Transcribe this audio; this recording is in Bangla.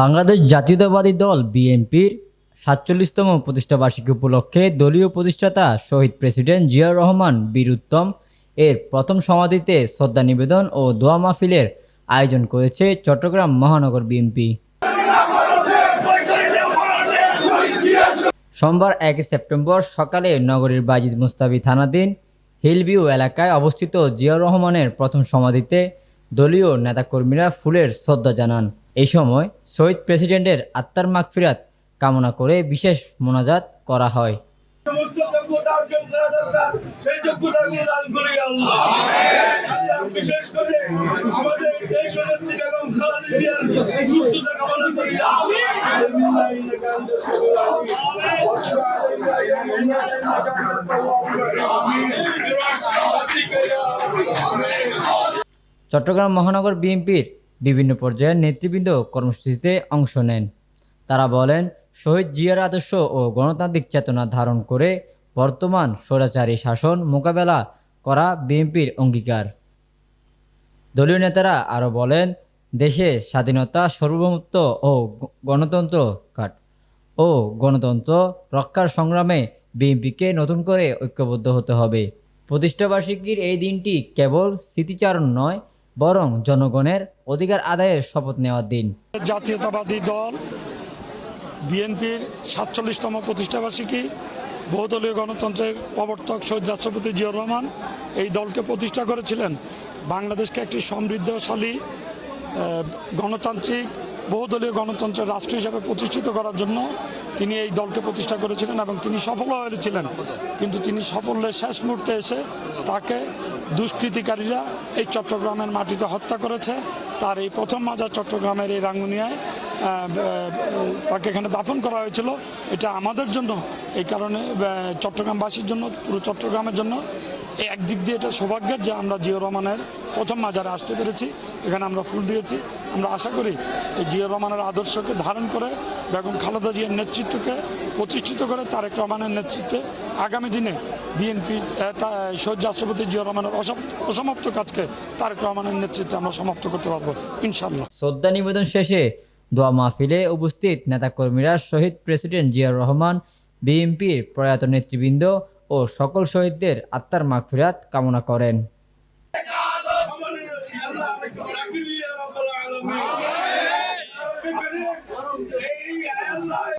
বাংলাদেশ জাতীয়তাবাদী দল বিএনপির সাতচল্লিশতম প্রতিষ্ঠাবার্ষিকী উপলক্ষে দলীয় প্রতিষ্ঠাতা শহীদ প্রেসিডেন্ট জিয়াউর রহমান, বীর উত্তম এর প্রথম সমাধিতে শ্রদ্ধা নিবেদন ও দোয়া মাহফিলের আয়োজন করেছে চট্টগ্রাম মহানগর বিএনপি। সোমবার এক সেপ্টেম্বর সকালে নগরীর বাজিদ মুস্তাবি থানাধীন হিলভিউ এলাকায় অবস্থিত জিয়াউর রহমানের প্রথম সমাধিতে দলীয় নেতাকর্মীরা ফুলের শ্রদ্ধা জানান। এই সময় শহীদ প্রেসিডেন্টের আত্মার মাগফিরাত কামনা করে বিশেষ মোনাজাত করা হয়। করি চট্টগ্রাম মহানগর বিএনপির বিভিন্ন পর্যায়ের নেতৃবৃন্দ কর্মসূচিতে অংশ নেন। তারা বলেন, শহীদ জিয়ার আদর্শ ও গণতান্ত্রিক চেতনা ধারণ করে বর্তমান স্বৈরাচারী শাসন মোকাবেলা করা বিএনপির অঙ্গীকার। দলীয় নেতারা আরও বলেন, দেশে স্বাধীনতা সার্বভৌমত্ব ও গণতন্ত্র কাট ও গণতন্ত্র রক্ষার সংগ্রামে বিএনপিকে নতুন করে ঐক্যবদ্ধ হতে হবে। প্রতিষ্ঠাবার্ষিকীর এই দিনটি কেবল স্মৃতিচারণ নয় বরং জনগণের অধিকার আদায়ের শপথ নেওয়ার দিন। জাতীয়তাবাদী দল, বিএনপির সাতচল্লিশতম প্রতিষ্ঠাবার্ষিকী বহুদলীয় গণতন্ত্রের প্রবর্তক শহীদ রাষ্ট্রপতি জিয়াউর রহমান এই দলকে প্রতিষ্ঠা করেছিলেন। বাংলাদেশকে একটি সমৃদ্ধশালী গণতান্ত্রিক বহুদলীয় গণতন্ত্রের রাষ্ট্র হিসাবে প্রতিষ্ঠিত করার জন্য তিনি এই দলকে প্রতিষ্ঠা করেছিলেন এবং তিনি সফল হয়েছিলেন। কিন্তু তিনি সাফল্যের শেষ মুহূর্তে এসে তাকে দুষ্কৃতিকারীরা এই চট্টগ্রামের মাটিতে হত্যা করেছে। তার এই প্রথম মাজার চট্টগ্রামের এই রাঙ্গুনিয়ায় তাকে এখানে দাফন করা হয়েছিল। এটা আমাদের জন্য, এই কারণে চট্টগ্রামবাসীর জন্য, পুরো চট্টগ্রামের জন্য। একদিক দিয়ে এটা সৌভাগ্যের যে আমরা জিও রহমানের প্রথম মাজারে আসতে পেরেছি। এখানে আমরা ফুল দিয়েছি। আমরা আশা করি এই জিও রহমানের আদর্শকে ধারণ করে বেগম খালেদা জিয়ার নেতৃত্বকে প্রতিষ্ঠিত করে তারেক রহমানের নেতৃত্বে আগামী দিনে বিএনপি শহীদ রাষ্ট্রপতি জিয়া রহমানের অসম- অসমাপ্ত কাজকে তারেক রহমানের নেতৃত্বে আমরা সমাপ্ত করতে পারব ইনশাল্লাহ শ্রদ্ধা নিবেদন শেষে দোয়া মাহফিলে উপস্থিত নেতাকর্মীরা, শহীদ প্রেসিডেন্ট জিয়াউর রহমান, বিএনপির প্রয়াত নেতৃবৃন্দ ও সকল শহীদদের আত্মার মাগফিরাত কামনা করেন। Okay.